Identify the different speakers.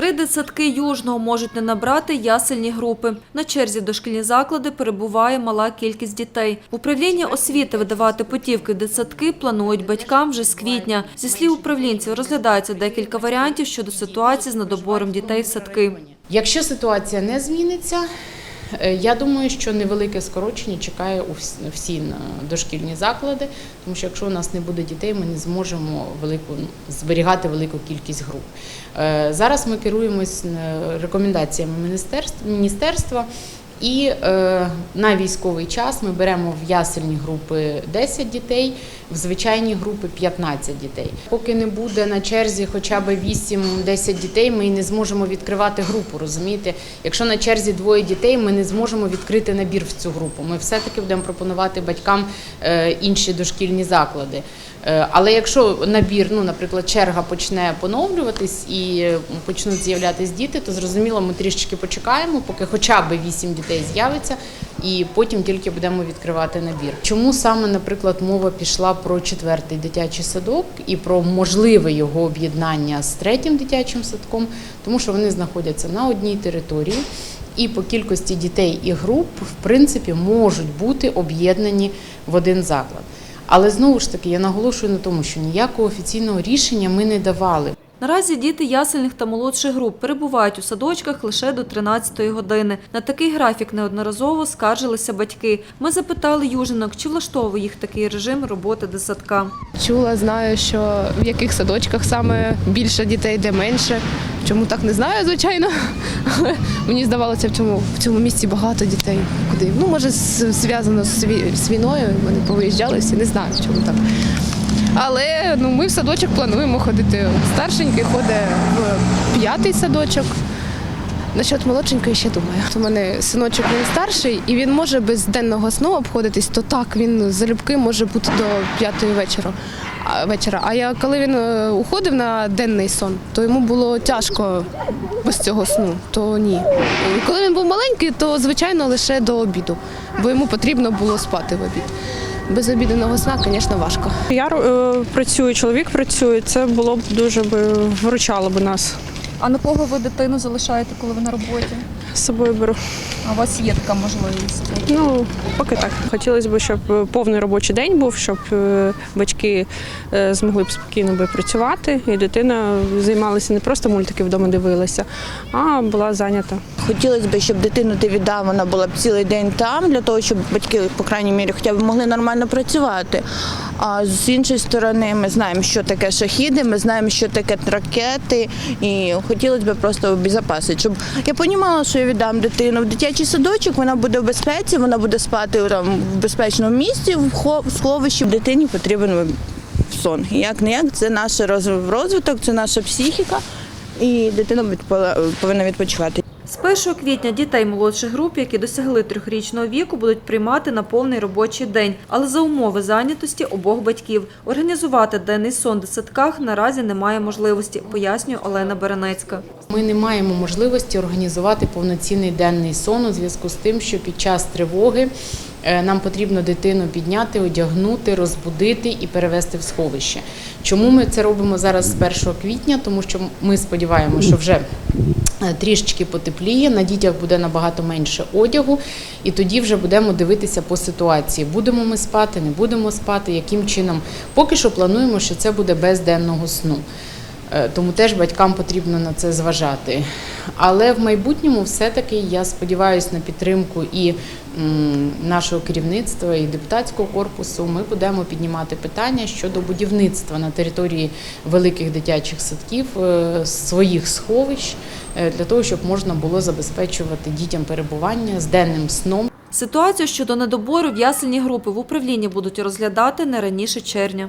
Speaker 1: Три дитсадки Южного можуть не набрати ясельні групи. На черзі дошкільні заклади перебуває мала кількість дітей. Управління освіти видавати путівки в дитсадки планують батькам вже з квітня. Зі слів управлінців, розглядається декілька варіантів щодо ситуації з недобором дітей в садки.
Speaker 2: Якщо ситуація не зміниться, я думаю, що невелике скорочення чекає у вс- всі дошкільні заклади, тому що якщо у нас не буде дітей, ми не зможемо велику зберігати велику кількість груп. Е, Зараз ми керуємось е, рекомендаціями міністерства. І е, на військовий час ми беремо в ясельні групи 10 дітей, в звичайні групи 15 дітей. Поки не буде на черзі хоча б 8-10 дітей, ми не зможемо відкривати групу. Розумієте, якщо на черзі двоє дітей, ми не зможемо відкрити набір в цю групу. Ми все-таки будемо пропонувати батькам е, інші дошкільні заклади. Е, Але якщо набір, ну наприклад, черга почне поновлюватись і е, почнуть з'являтись діти, то зрозуміло, ми трішечки почекаємо, поки хоча б 8 дітей з'явиться, і потім тільки будемо відкривати набір. Чому саме, наприклад, мова пішла про четвертий дитячий садок і про можливе його об'єднання з третім дитячим садком, тому що вони знаходяться на одній території. І по кількості дітей і груп, в принципі, можуть бути об'єднані в один заклад. Але знову ж таки я наголошую на тому, що ніякого офіційного рішення ми не давали.
Speaker 1: Наразі діти ясельних та молодших груп перебувають у садочках лише до 13-ї години. На такий графік неодноразово скаржилися батьки. Ми запитали южинок, чи влаштовує їх такий режим роботи дитсадка.
Speaker 3: Чула, знаю, що в яких садочках саме більше дітей, де менше. Чому так не знаю, звичайно. Але мені здавалося, в цьому, в цьому місці багато дітей. Куди? Ну, може, зв'язано з, з війною. Вони повиїжджали всі, не знаю, чому так. Але ну, ми в садочок плануємо ходити. Старшенький ходить в п'ятий садочок. Насчет молодшенької ще думаю. У мене синочок він старший, і він може без денного сну обходитись, то так він залюбки може бути до п'ятої вечора. А, вечора. А я коли він е, уходив на денний сон, то йому було тяжко без цього сну. То ні. Коли він був маленький, то звичайно лише до обіду, бо йому потрібно було спати в обід. Без обідного сна, звісно, важко.
Speaker 4: Я е, працюю, чоловік працює. Це було б дуже би виручало б нас.
Speaker 5: А на кого ви дитину залишаєте, коли ви на роботі?
Speaker 4: З собою беру.
Speaker 5: А у вас є така можливість?
Speaker 4: Ну, поки так. Хотілося б, щоб повний робочий день був, щоб е, батьки е, змогли б спокійно би працювати, і дитина займалася не просто мультики вдома дивилася, а була зайнята.
Speaker 6: Хотілося б, щоб дитину ти віддав, вона була б цілий день там, для того, щоб батьки, по крайній мірі, хоча б могли нормально працювати. А з іншої сторони, ми знаємо, що таке шахіди, ми знаємо, що таке ракети, і хотілося б просто обезопасити, щоб я розуміла, що я віддам дитину в дитячий садочок, вона буде в безпеці, вона буде спати там в безпечному місці, в хо- в сховищі. Дитині потрібен сон. Як не як, це наш роз- розвиток, це наша психіка, і дитина повинна відпочивати.
Speaker 1: З 1 квітня дітей молодших груп, які досягли трьохрічного віку, будуть приймати на повний робочий день, але за умови зайнятості обох батьків. Організувати денний сон в дитсадках наразі немає можливості, пояснює Олена Беренецька.
Speaker 2: Ми не маємо можливості організувати повноцінний денний сон у зв'язку з тим, що під час тривоги е, нам потрібно дитину підняти, одягнути, розбудити і перевести в сховище. Чому ми це робимо зараз з 1 квітня? Тому що ми сподіваємося, що вже трішечки потепліє, на дітях буде набагато менше одягу, і тоді вже будемо дивитися по ситуації. Будемо ми спати, не будемо спати, яким чином. Поки що плануємо, що це буде без денного сну. Е, Тому теж батькам потрібно на це зважати. Але в майбутньому все-таки я сподіваюся на підтримку і нашого керівництва, і депутатського корпусу. Ми будемо піднімати питання щодо будівництва на території великих дитячих садків е, своїх сховищ е, для того, щоб можна було забезпечувати дітям перебування з денним сном.
Speaker 1: Ситуацію щодо недобору в ясельні групи в управлінні будуть розглядати не раніше червня.